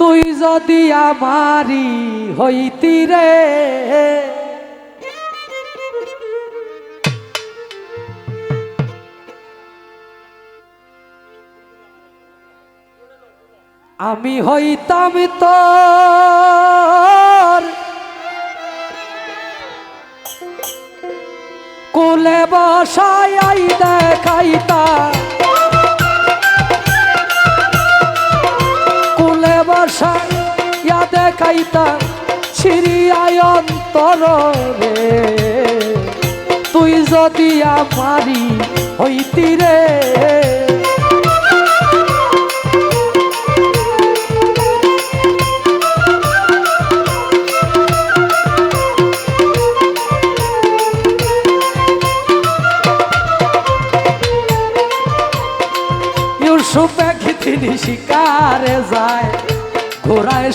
তুই যদি আমারি হইতি রে। আমি হইতাম তোর কোলে বসাই দেখাইতা কোলে বসাই ইয়া দেখাইতা ছিড়িয়ায় অন্তর রে তুই যদি আমারি হইতি রে।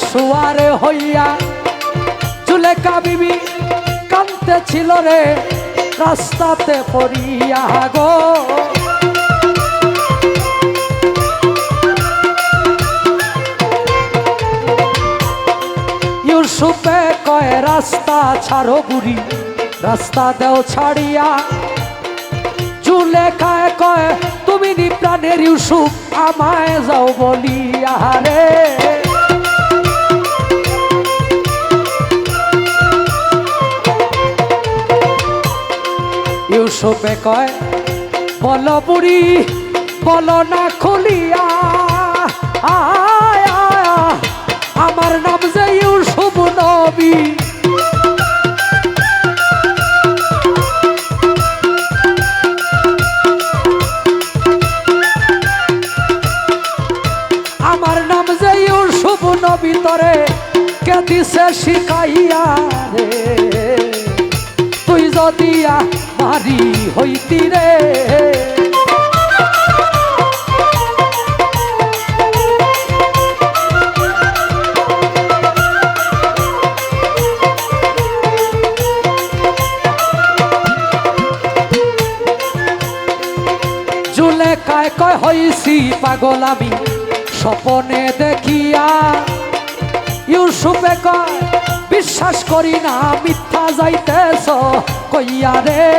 শুয়ারে হইয়া চুলে কাবিবি কানতে ছিল রে, রাস্তাতে পড়িয়া গো। ইউসুফে কয়, রাস্তা ছাড়ো বুড়ি, রাস্তা দেও ছাড়িয়া। চুলে খায় কয়, তুমি নি প্রাণের ইউসুফ, আমায় যাও বলিয়া রে। ইউসুফে কয়, বল বুড়ি, বল না খুলিয়া। আমার নাম যে ইউসুফ নবী। আমার নাম যে ইউসুফ নবী তরে কে দিছে শিখাইয়া রে। তুই যদি মারি হইতি রে। জুলে কায় কয় হইছি পাগল আমি স্বপনে দেখিয়া ইউসুফে কয় বিশ্বাস করি না মিথ্যা যাইতেছ কইয়া রে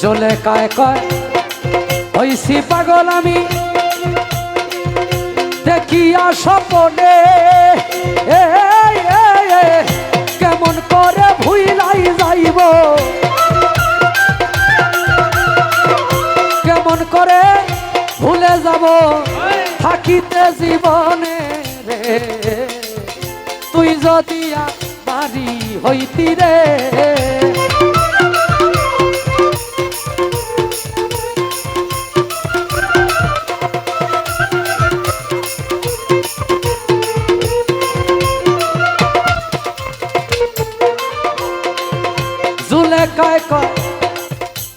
জলে কায় কয় হইছি পাগল আমি দেখিয়া এ, কেমন করে ভুইলাই যাইব? যাব থাকিতে জীবনে রে। তুই যদি বাড়ি হইতি রে। জুলে কায়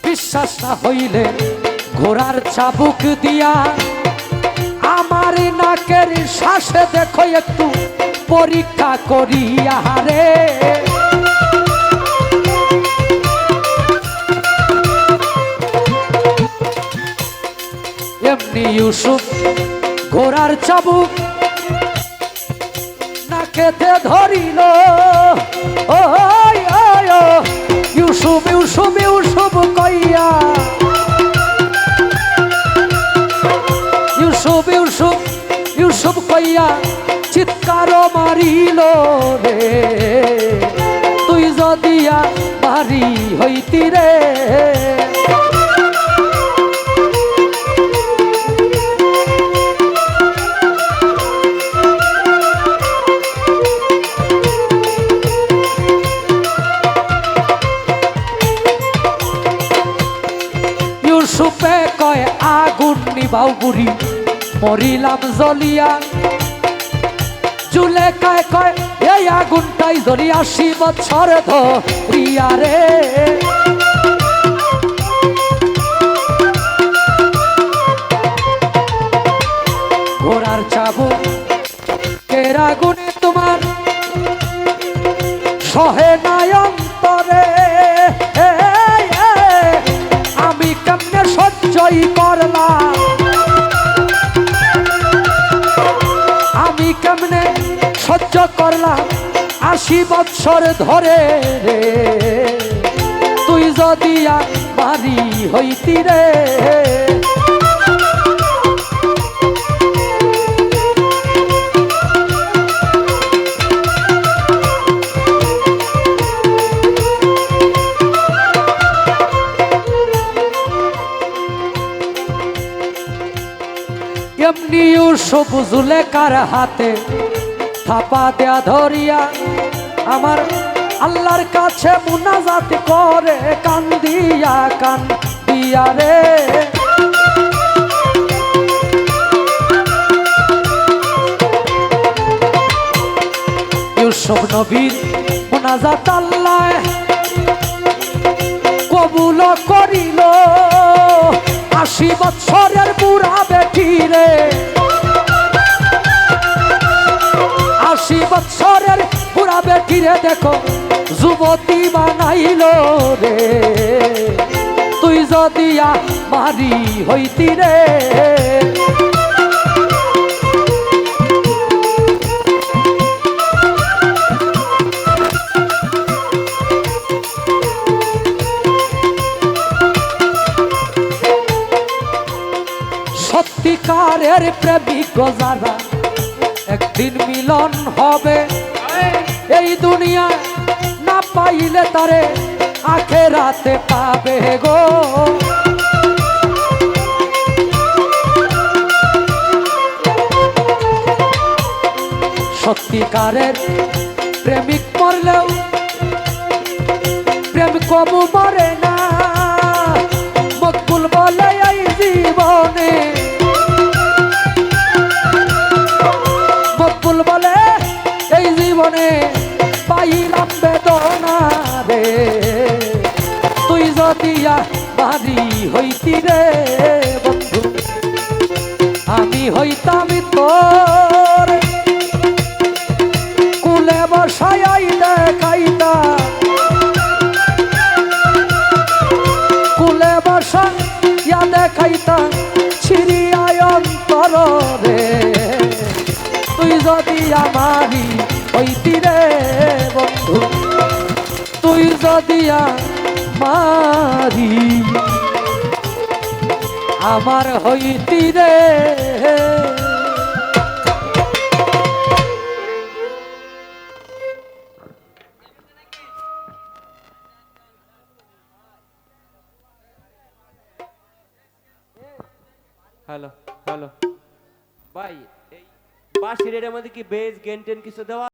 বিশ্বাস না হইলে চাবুক দিয়া আমার নাকের শ্বাসে দেখো একটু পরীক্ষা করিয়া রে এমনি ইউসুফ ঘোড়ার চাবুক নাকেতে ধরিল। ইউসুফ ইউসুফ ইউসুফ কইয়া ইউসুফ ইউসুফ ইউসুফ কইয়া চিৎকার মারিল রে। তুই যদিয়া বাড়ি হইতি রে। ইউসুফে কয়, আগুন নিবাও বুড়ি। মরিলাম জ্বলিয়া চুলে কায় কয় এই আগুনটাই জ্বলি আশি বছর ধরিয়া রে। ঘোড়ার চাবুক কের আগুনে তোমার সহে নাই আমি কেমনে সহ্য করলাম আশি বৎসর ধরে তুই যদি আর বাড়ি হইতি রে জুলেকার হাতে থাপা দেয়া ধরিয়া আমার আল্লাহর কাছে মুনাজাত করে কান দিয়া কান দিয়া রে। ইউসুফ নবীর মুনাজাত আল্লাহ কবুল করিল। আশি বছরের বুড়া বেটি রে। আশি বছরের বুড়া বেটি রে দেখো, যুবতী বানাইল রে। তুই যদি মারি হইতি রে। সত্যিকারের প্রেমিক যারা একদিন মিলন হবে। এই দুনিয়া না পাইলে তারে আখে রাতে পাবে গো। সত্যিকারের প্রেমিক মরলেও প্রেম কবু মরে না। জীবনে পাইলাম বেদনা রে। তুই যদি বাড়ি হইতি রে বন্ধু, আমি হইতাম তোর। কুলে বসাই দেখাইতা কুলে বসা ইয়া দেখাইতা ছিড়িয়ায় অন্তর রে। তুই যদি আমারি হইতি রে বন্ধু, তুই যদি আমারি, আমার হইতি রে হ্যালো হ্যালো। ভাই, এই বাঁশির মধ্যে কি বেজ গেন কিছু দেওয়া